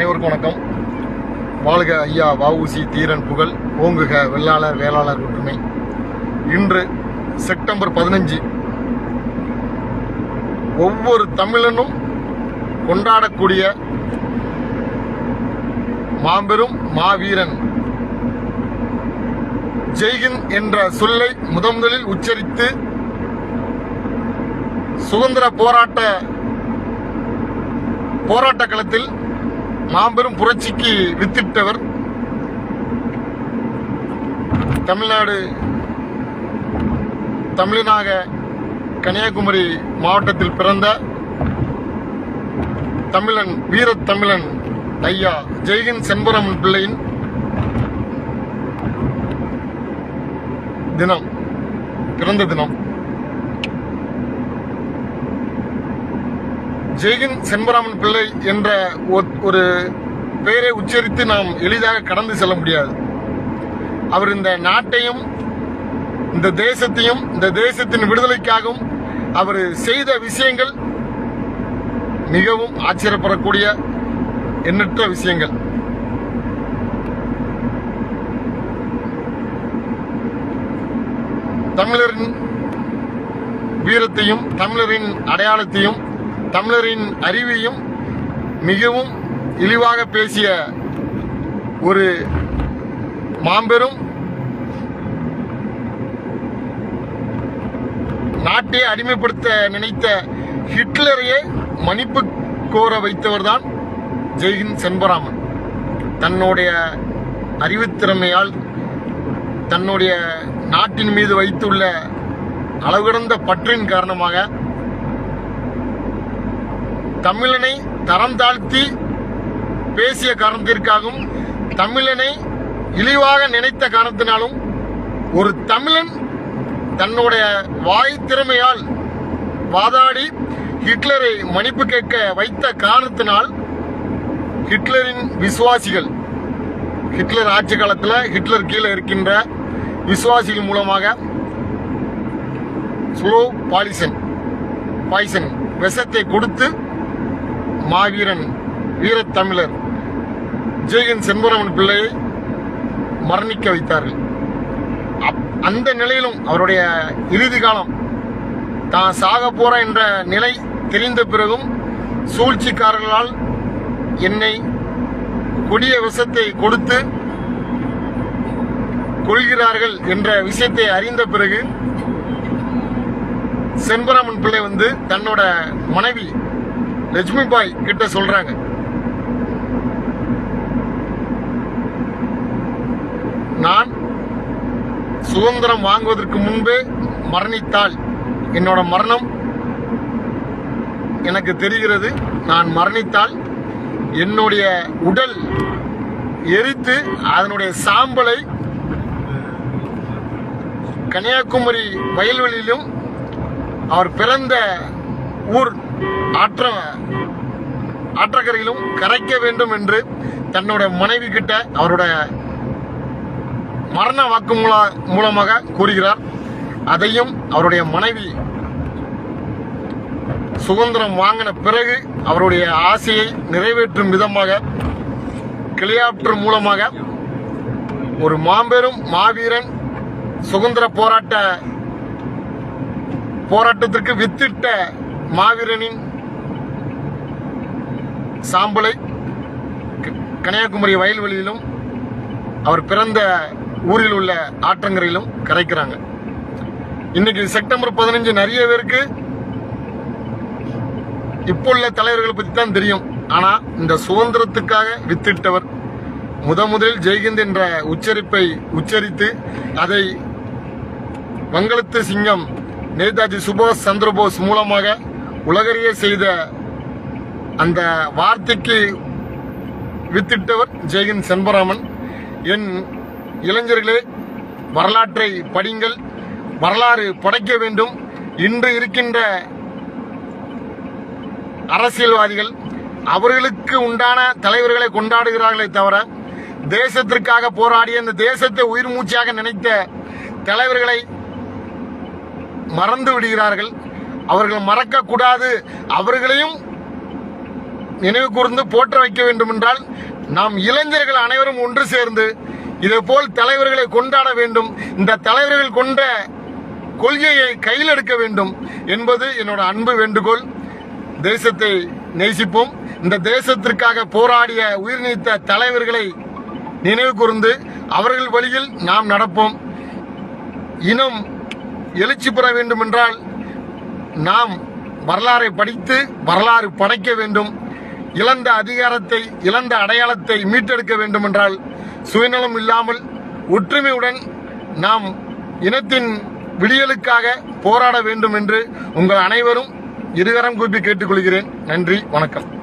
அனைவருக்கும் வணக்கம். வாழ்க ஐயா வஉசி தீரன் புகழ் ஓங்குக வெள்ளாளர் வேளாளர் ஒற்றுமை. இன்று செப்டம்பர் பதினஞ்சு ஒவ்வொரு தமிழனும் கொண்டாடக்கூடிய மாபெரும் மாவீரன். ஜெய்கின் என்ற சொல்லை முதன்முதலில் உச்சரித்து சுதந்திர போராட்ட போராட்ட களத்தில் மாபெரும் புரட்சிக்கு வித்திட்டவர். தமிழ்நாடு தமிழனாக கன்னியாகுமரி மாவட்டத்தில் பிறந்த தமிழன் வீரத்தமிழன் ஐயா ஜெய்கின் செண்புரம் பிள்ளையின் தினம் பிறந்த தினம். ஜெய்ஹிந்த் செண்பராமன் பிள்ளை என்ற ஒரு பெயரை உச்சரித்து நாம் எளிதாக கடந்து செல்ல முடியாது. அவர் இந்த நாட்டையும் இந்த தேசத்தையும் இந்த தேசத்தின் விடுதலைக்காகவும் அவர் செய்த விஷயங்கள் மிகவும் ஆச்சரியப்படக்கூடிய எண்ணற்ற விஷயங்கள். தமிழரின் வீரத்தையும் தமிழரின் அடையாளத்தையும் தமிழரின் அறிவையும் மிகவும் இழிவாக பேசிய ஒரு மாபெரும் நாட்டை அடிமைப்படுத்த நினைத்த ஹிட்லரையே மன்னிப்பு கோர வைத்தவர்தான் ஜெய்ஹிந்த் செண்பராமன். தன்னுடைய அறிவுத்திறமையால் தன்னுடைய நாட்டின் மீது வைத்துள்ள அளவுகடந்த பற்றின் காரணமாக தமிழனை தரம் தாழ்த்தி பேசிய காரணத்திற்காகவும் தமிழனை இழிவாக நினைத்த காரணத்தினாலும் ஒரு தமிழன் தன்னுடைய வாய் திறமையால் வாதாடி ஹிட்லரை மன்னிப்பு கேட்க வைத்த காரணத்தினால் ஹிட்லரின் விசுவாசிகள் ஹிட்லர் ஆட்சி காலத்தில் ஹிட்லர் கீழே இருக்கின்ற விசுவாசிகள் மூலமாக ஸ்லோ பாலிசன் பாய்சன் விஷத்தை கொடுத்து மாவீரன் வீரத்தமிழர் ஜெயகன் செண்புரமன் பிள்ளையை மரணிக்க வைத்தார்கள். அப்- அந்த நிலையிலும் அவருடைய இறுதி காலம். தான் சாக போற என்ற நிலை தெரிந்த பிறகும் சூழ்ச்சிக்காரர்களால் என்னை கொடிய விஷத்தை கொடுத்து கொள்கிறார்கள் என்ற விஷயத்தை அறிந்த பிறகு செண்பராமன் பிள்ளை வந்து தன்னோட மனைவி லட்சுமி பாய் கிட்ட சொல்றாங்க. நான் சுதந்திரம் வாங்குவதற்கு முன்பே மரணித்தால் என்னோட மரணம் எனக்கு தெரிகிறது. நான் மரணித்தால் என்னுடைய உடல் எரித்து அதனுடைய சாம்பலை கன்னியாகுமரி வயல்வெளியிலும் அவர் பிறந்த ஊர் ஆற்ற ஆற்றக்கரையிலும் கரைக்க வேண்டும் என்று தன்னோட மனைவி கிட்ட அவரோட மரண வாக்கு மூலமாக கூறுகிறார். அதையும் அவருடைய மனைவி சுதந்திரம் வாங்கின பிறகு அவருடைய ஆசையை நிறைவேற்றும் விதமாக கிளியாப்டர் மூலமாக ஒரு மாபெரும் மாவீரன் சுதந்திர போராட்ட போராட்டத்திற்கு வித்திட்ட மாவீரனின் சாம்பலை க- கன்னியாகுமரி வயல்வெளியிலும் அவர் பிறந்த ஊரில் உள்ள ஆற்றங்கரையிலும் கரைக்கிறாங்க. இன்னைக்கு செப்டம்பர் பதினஞ்சு நிறைய பேருக்கு இப்போ உள்ள தலைவர்களை பத்தி தான் தெரியும். ஆனா இந்த சுதந்திரத்துக்காக வித்திட்டவர் முத முதலில் ஜெய்ஹிந்த் என்ற உச்சரிப்பை உச்சரித்து அதை வங்களத்து சிங்கம் நேதாஜி சுபாஷ் சந்திரபோஸ் மூலமாக உலகறிய செய்த அந்த வார்த்தைக்கு வித்திட்டவர் ஜெயகின் செண்பராமன். என் இளைஞர்களே வரலாற்றை படிங்கள். வரலாறு படைக்க வேண்டும். இன்று இருக்கின்ற அரசியல்வாதிகள் அவர்களுக்கு உண்டான தலைவர்களை கொண்டாடுகிறார்களே தவிர தேசத்திற்காக போராடிய இந்த தேசத்தை உயிர் மூச்சியாக நினைத்த தலைவர்களை மறந்து விடுகிறார்கள். அவர்கள் மறக்க கூடாது அவர்களையும் நினைவு கூர்ந்து போற்ற வைக்க வேண்டும் என்றால் நாம் இளைஞர்கள் அனைவரும் ஒன்று சேர்ந்து இதே போல் தலைவர்களை கொண்டாட வேண்டும். இந்த தலைவர்கள் கொண்ட கொள்கையை கையில் எடுக்க வேண்டும் என்பது என்னோட அன்பு வேண்டுகோள். தேசத்தை நேசிப்போம். இந்த தேசத்திற்காக போராடிய உயிர் நீத்த தலைவர்களை நினைவு கூர்ந்து அவர்கள் வழியில் நாம் நடப்போம். இனம் எழுச்சி பெற வேண்டும் என்றால் நாம் வரலாறை படித்து வரலாறு படைக்க வேண்டும். இழந்த அதிகாரத்தை இழந்த அடையாளத்தை மீட்டெடுக்க வேண்டும் என்றால் சுயநலம் இல்லாமல் ஒற்றுமையுடன் நாம் இனத்தின் விடியலுக்காக போராட வேண்டும் என்று உங்கள் அனைவரும் இருகரம் கூப்பி கேட்டுக்கொள்கிறேன். நன்றி வணக்கம்.